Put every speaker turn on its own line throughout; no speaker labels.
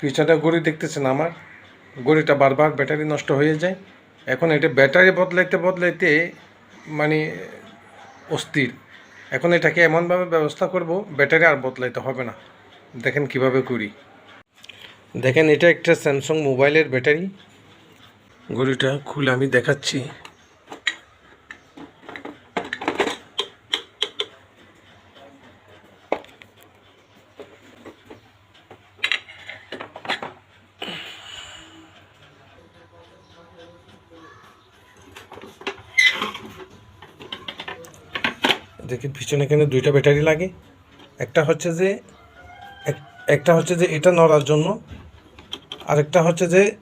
পিছনে গড়ি দেখতেছেন আমার। গড়িটা বারবার ব্যাটারি নষ্ট হয়ে যায়। এখন এটা ব্যাটারি বদলাইতে বদলাইতে মানে অস্থির। এখন এটাকে এমনভাবে ব্যবস্থা করব, ব্যাটারি আর বদলাইতে হবে না। দেখেন কীভাবে করি। দেখেন এটা একটা স্যামসাং মোবাইলের ব্যাটারি। ঘড়িটা খুলে আমি দেখাচ্ছি। দেখি পিছনে এখানে দুইটা ব্যাটারি লাগে। একটা হচ্ছে যে, এক- একটা হচ্ছে যে এটা নড়ার জন্য, আরেকটা হচ্ছে যে,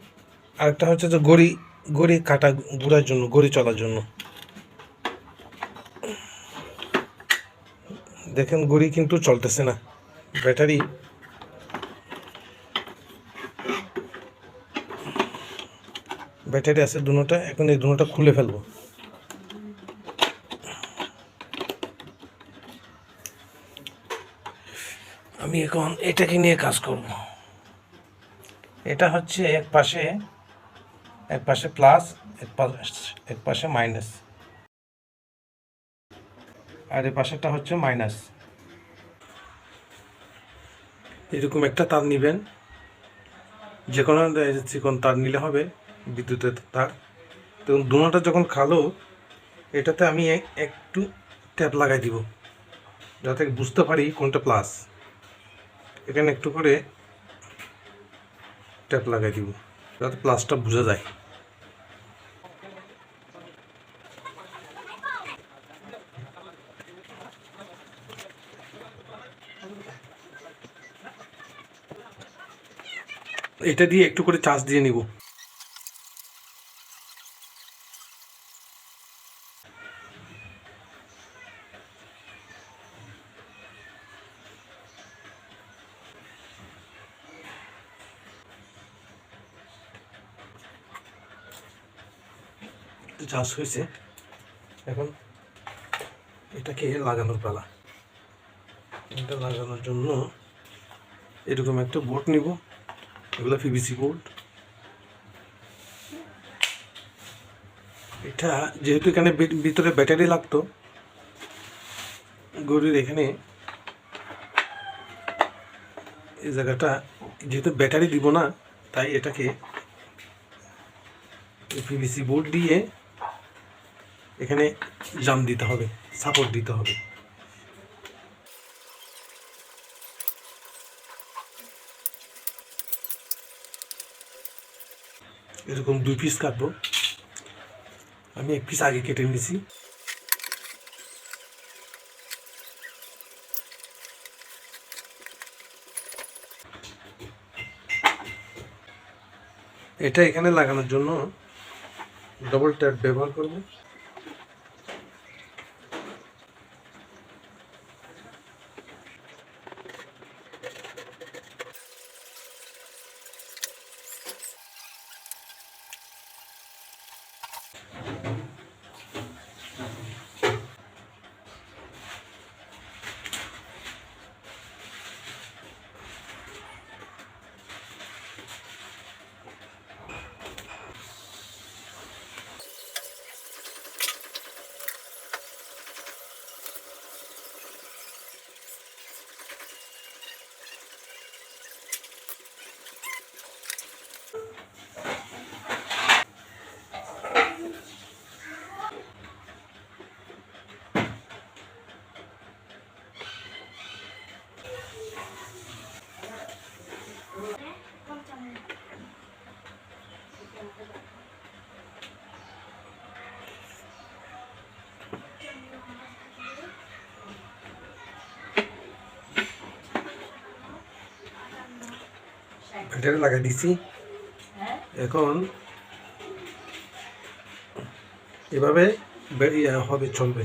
আরেকটা হচ্ছে যে গড়ি গড়ি কাটা ঘুরার জন্য, গড়ি চলার জন্য। দেখেন গড়ি কিন্তু চলতেছে না, ব্যাটারি। ব্যাটারি আছে দুটোটা এখন এই দুটোটা খুলে ফেলব। আমি এখন এটাকে নিয়ে কাজ করব। এটা হচ্ছে এক পাশে এক পাশে প্লাস এক পাশে এক পাশে মাইনাস আর এ পাশেরটা হচ্ছে মাইনাস এরকম একটা তার নেবেন। যে কোনো চিকন তার নিলে হবে বিদ্যুতের তার। তো দুটোটা যখন খালো এটাতে আমি একটু ট্যাপ লাগাই দিব। যাতে বুঝতে পারি কোনটা প্লাস এখানে একটু করে ট্যাপ লাগাই দিব, যাতে প্লাসটা বোঝা যায়। এটা দিয়ে একটু করে চার্জ দিয়ে নিব। চার্জ হয়েছে। এখন এটাকে লাগানোর পালা। এটা লাগানোর জন্য এরকম একটা বোর্ড নিব। এগুলো পিভিসি বোর্ড। এটা যেহেতু এখানে ভিতরে ব্যাটারি লাগতো, গরুর এখানে এই জায়গাটা যেহেতু ব্যাটারি দিব না, তাই এটাকে পিভিসি বোর্ড দিয়ে এখানে জাম দিতে হবে সাপোর্ট দিতে হবে। এরকম দুই পিস কাটবো। আমি এক পিস আগে কেটে নিয়েছি। এটা এখানে লাগানোর জন্য ডবল ট্যাপ ব্যবহার করব। Thank you. ব্যাটারি লাগাই দিছি। এখন এভাবে ইয়ে হবে চলবে।